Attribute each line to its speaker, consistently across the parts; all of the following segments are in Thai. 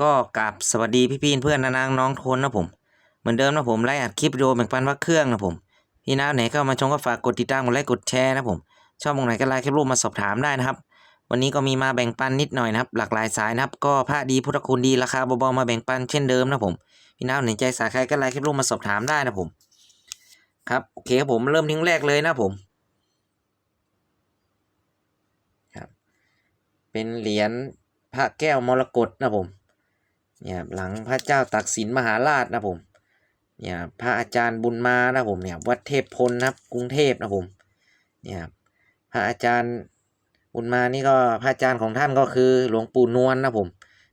Speaker 1: ก็กราบสวัสดีพี่พี่เพื่อนนางน้องทนนะผม เหมือนเดิมนะผมไลฟ์อัดคลิปวิดีโอแบ่งปันว่าเครื่องนะผม พี่น้าไหนเข้ามาชมก็ฝากกดติดตามกดไลค์กดแชร์นะผมชอบตรงไหนก็ไลค์คลิปรูปมาสอบถามได้นะครับ วันนี้ก็มีมาแบ่งปันนิดหน่อยนะครับ หลากหลายสายนะครับ ก็พระดีพุทธคุณดีราคาเบาๆมาแบ่งปันเช่นเดิมนะผม พี่น้าไหนใจสายใครก็ไลค์คลิปรูปมาสอบถามได้นะผมครับโอเคครับผมเริ่มทิ้งแรกเลยนะผมครับเป็นเหรียญพระแก้วมรกตนะผม เนี่ยหลังพระเจ้าตักสินมหาราชนะผมเนี่ยพระอาจารย์บุญมานะผมเนี่ยวัดเทพพลนะครับกรุงเทพนะผมเนี่ยพระอาจารย์บุญมานี่ก็พระอาจารย์ของท่านก็คือหลวงปู่นวลนะผม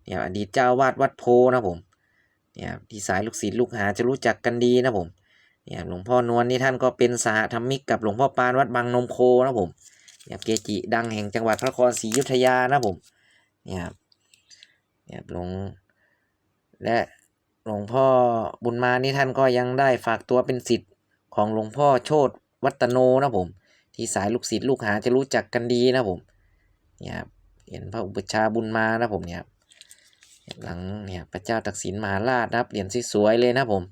Speaker 1: เนี่ยอดีตเจ้าวาดวัดโพนะผมเนี่ยที่สายลูกศิษย์ลูกหาจะรู้จักกันดีนะผมเนี่ยหลวงพ่อนวลนี่ท่านก็เป็นสหธรรมิกกับหลวงพ่อปานวัดบางนมโคนะผมเนี่ยเกจิดังแห่งจังหวัดพระนครศรีอยุธยานะผมเนี่ยเนี่ยหลวง และหลวงพ่อบุญมานี่ท่านก็ยังได้ฝากตัวเป็นศิษย์ของหลวงพ่อโชตวัตโนนะผม ที่สายลูกศิษย์ลูกหาจะรู้จักกันดีนะผมเนี่ยครับเห็นพระอุปชฌาย์บุญมานะผมเนี่ยครับหลังเนี่ยพระเจ้าตักสินมหาราชนะครับเหรียญสวยๆเลยนะผม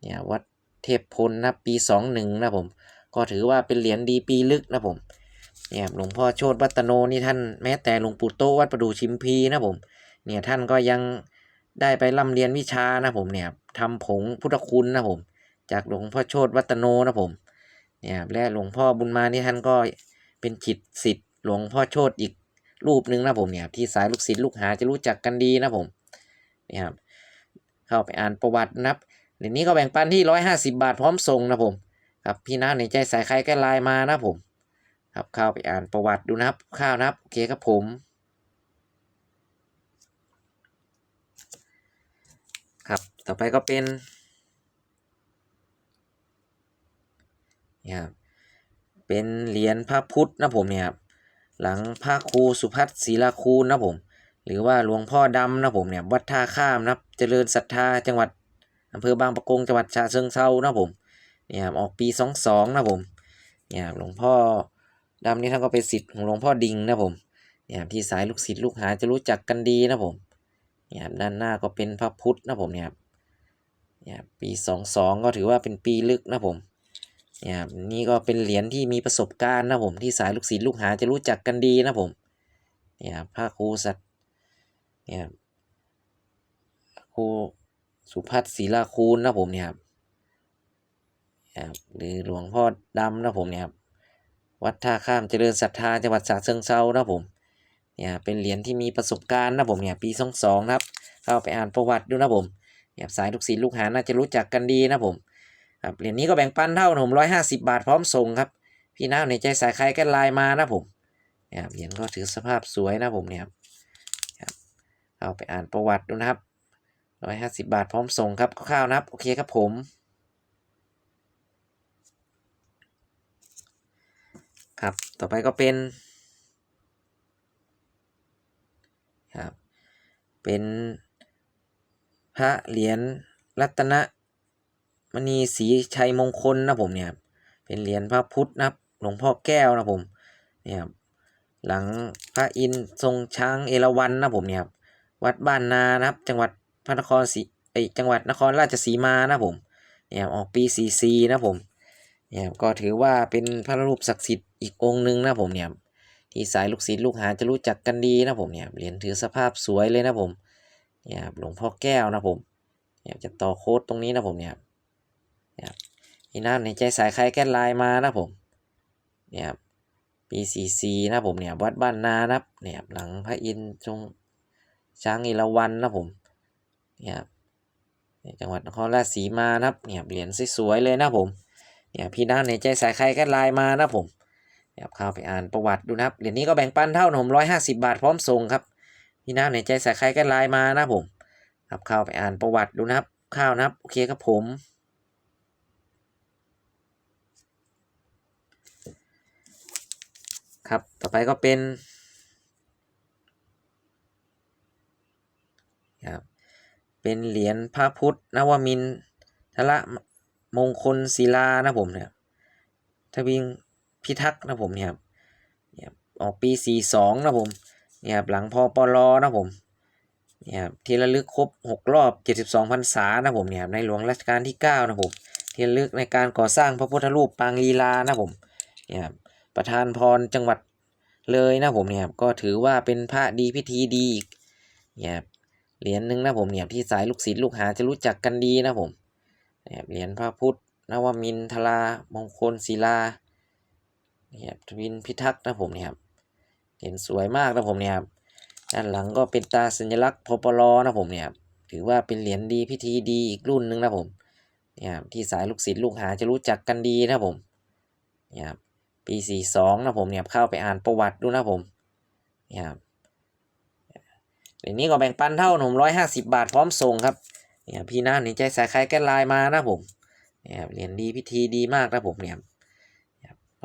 Speaker 1: เนี่ยวัดเทพพลนะปีสองหนึ่งนะผม ก็ถือว่าเป็นเหรียญดีปีลึกนะผมเนี่ยหลวงพ่อโชตวัตโนนี่ท่านแม้แต่หลวงปู่โตวัดประดูชิมพีนะผมเนี่ยท่านก็ยัง ได้ไปร่ำเรียนวิชานะผมเนี่ยทำผงพุทธคุณนะผม จากหลวงพ่อโชตวัตโนนะผมเนี่ยและหลวงพ่อบุญมานี่ท่านก็เป็นจิตสิทธิ์หลวงพ่อโชตอีกรูปหนึ่งนะผมเนี่ยที่สายลูกศิษย์ลูกหาจะรู้จักกันดีนะผมเนี่ยครับเข้าไปอ่านประวัตินับเหรียญนี้ก็แบ่งปันที่ร้อยห้าสิบาทพร้อมส่งนะผมครับพี่น้าในใจสายใครก็ไลน์มานะผม ครับเข้าไปอ่านประวัติดูนะครับข้าวนะครับโอเคครับผม ครับ ต่อไปก็เป็นนี่ครับเป็นเหรียญพระพุทธนะผมเนี่ยครับหลังพระครูสุพัฒน์ศิลาคูณนะผม หรือว่าหลวงพ่อดำนะผมเนี่ยวัดท่าข้ามนะเจริญศรัทธาจังหวัดอำเภอบางปะกงจังหวัดฉะเชิงเทรานะผมเนี่ยครับออกปีสองสองนะผมเนี่ยครับหลวงพ่อดำนี่ท่านก็เป็นศิษย์ของหลวงพ่อดิงนะผมเนี่ยครับที่สายลูกศิษย์ลูกหาจะรู้จักกันดีนะผมเนี่ยครับด้านหน้าก็เป็นพระพุทธนะผมเนี่ยครับ เนี่ยปีสองสองก็ถือว่าเป็นปีลึกนะผมเนี่ยครับนี่ก็เป็นเหรียญที่มีประสบการณ์นะผมที่สายลูกศิษย์ลูกหาจะรู้จักกันดีนะผมเนี่ยครับพระครูสัตเนี่ยครูสุพัฒน์ศิลาคูณนะผมเนี่ยครับเนี่ยครับหรือหลวงพ่อดำนะผมเนี่ยครับวัดท่าข้ามเจริญศรัทธาจังหวัดฉะเชิงเทรานะผมเนี่ยเป็นเหรียญที่มีประสบการณ์นะผมเนี่ยปีสองสองนะครับเข้าไปอ่านประวัติดูนะผม เนี่ยสายลูกศิษย์ลูกหาน่าจะรู้จักกันดีนะผมครับเหรียญนี้ก็แบ่งปันเท่านะผมร้อยห้าสิบาทพร้อมส่งครับ พี่น้าในใจสายใครก็ไลน์มานะผมเนี่ยครับเหรียญก็ถือสภาพสวยนะผมเนี่ยครับเข้าไปอ่านประวัติดูนะครับร้อยห้าสิบาทพร้อมส่งครับคร่าวๆนะครับ โอเคครับผมครับ ต่อไปก็เป็นครับเป็น พระเหรียญรัตนมณีศรีชัยมงคลนะผมเนี่ยเป็นเหรียญพระพุทธนะครับหลวงพ่อแก้วนะผมเนี่ยครับหลังพระอินทรงช้างเอราวัณนะผมเนี่ยครับวัดบ้านนานะครับ จังหวัดพระนครศรีเอจังหวัดนครราชสีมานะผมเนี่ยออกปีสีซีนะผมเนี่ยครับก็ถือว่าเป็นพระรูปศักดิ์สิทธิ์อีกองค์หนึ่งนะผมเนี่ยที่สายลูกศิษย์ลูกหาจะรู้จักกันดีนะผมเนี่ยเหรียญถือสภาพสวยเลยนะผม เนี่ยครับหลวงพ่อแก้วนะผมเนี่ยจะต่อโค้ดตรงนี้นะผมเนี่ยเนี่ยนี่น้าในใจสายใครแก้ลน์มานะผมเนี่ยปีสี่สี่นะผมเนี่ยวัดบ้านนานับเนี่ยหลังพระอินทร์ทรงช้างเอราวัณนะผมเนี่ยจังหวัดนครราชสีมานะครับเนี่ยเหรียญสวยๆเลยนะผมเนี่ยพี่น้าในใจสายใครแก้ไลน์มานะผมเนะครับเข้าไปอ่านประวัติดูนะครับเหรียญนี้ก็แบ่งปันเท่าหนมร้อยห้าสิบาทพร้อมส่งครับ พี่น้าในใจใส่ใครก็ไลน์มานะผมครับเข้าไปอ่านประวัติดูนะครับข้าวนะครับโอเคครับผมครับ ต่อไปก็เป็นครับเป็นเหรียญพระพุทธนวมินทรมงคลศิลานะผมเนี่ยทวิงพิทักษ์นะผมเนี่ยครับเนี่ยออกปี 42 นะผม เนี่ยครับหลังพอปลอนะผมเนี่ยครับที่ระลึกครบ 6 รอบ 72พรรษานะผมเนี่ยครับในหลวงรัชกาลที่9นะผมที่ระลึกในการก่อสร้างพระพุทธรูปปางลีลานะผมเนี่ยครับประธานพรจังหวัดเลยนะผมเนี่ยครับก็ถือว่าเป็นพระดีพิธีดีอีกเนี่ยครับเหรียญหนึ่งนะผมเนี่ยที่สายลูกศิษย์ลูกหาจะรู้จักกันดีนะผมเนี่ยเหรียญพระพุทธนวมินทรามงคลศิลาเนี่ยทวินพิทักษ์นะผมเนี่ยครับ เหรียญสวยมากนะผมเนี่ยครับด้านหลังก็เป็นตาสัญลักษณ์พปลนะผมเนี่ยครับถือว่าเป็นเหรียญดีพิธีดีอีกรุ่นหนึ่งนะผมเนี่ยครับที่สายลูกศิษย์ลูกหาจะรู้จักกันดีนะผมเนี่ยครับปีสี่สองนะผมเนี่ยเข้าไปอ่านประวัติดูนะผมเนี่ยครับเหรียญนี้ก็แบ่งปันเท่าหนุ่มร้อยห้าสิบาทพร้อมส่งครับเนี่ยพี่น้าหนีใจสายใครแก้ลายมานะผมเนี่ยเหรียญดีพิธีดีมากนะผมเนี่ย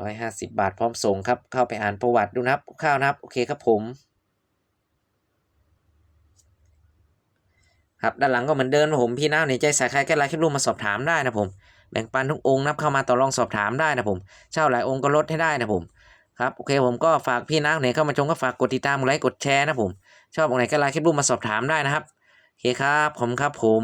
Speaker 1: ร้อยห้าสิบบาทพร้อมส่งครับ เข้าไปอ่านประวัติดูนะครับข้าวนะครับ โอเคครับผม ครับ ด้านหลังก็เหมือนเดิมนผม พี่น้าในใจสายใครแก้ไลน์คลิปรูปมาสอบถามได้นะผม แบ่งปันทุกองค์นับเข้ามาต่อรองสอบถามได้นะผม เช่าหลายองค์ก็ลดให้ได้นะผม ครับ โอเคผมก็ฝากพี่น้าไหนเข้ามาชมก็ฝากกดติดตามกดไลค์กดแชร์นะผม ชอบองค์ไหนก็ไลน์คลิปรูปมาสอบถามได้นะครับ โอเคครับ ผมครับผม